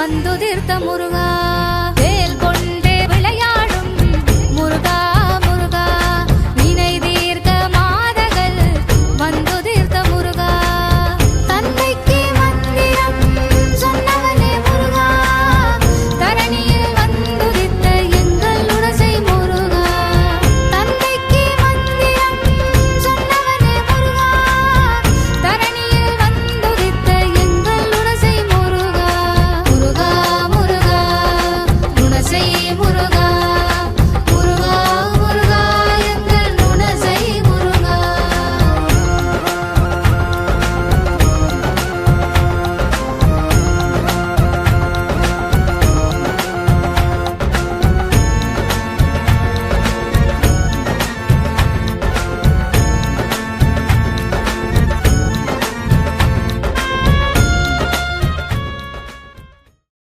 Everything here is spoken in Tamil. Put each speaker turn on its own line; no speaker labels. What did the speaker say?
வந்துதிர்த்த முருகா. முருகா.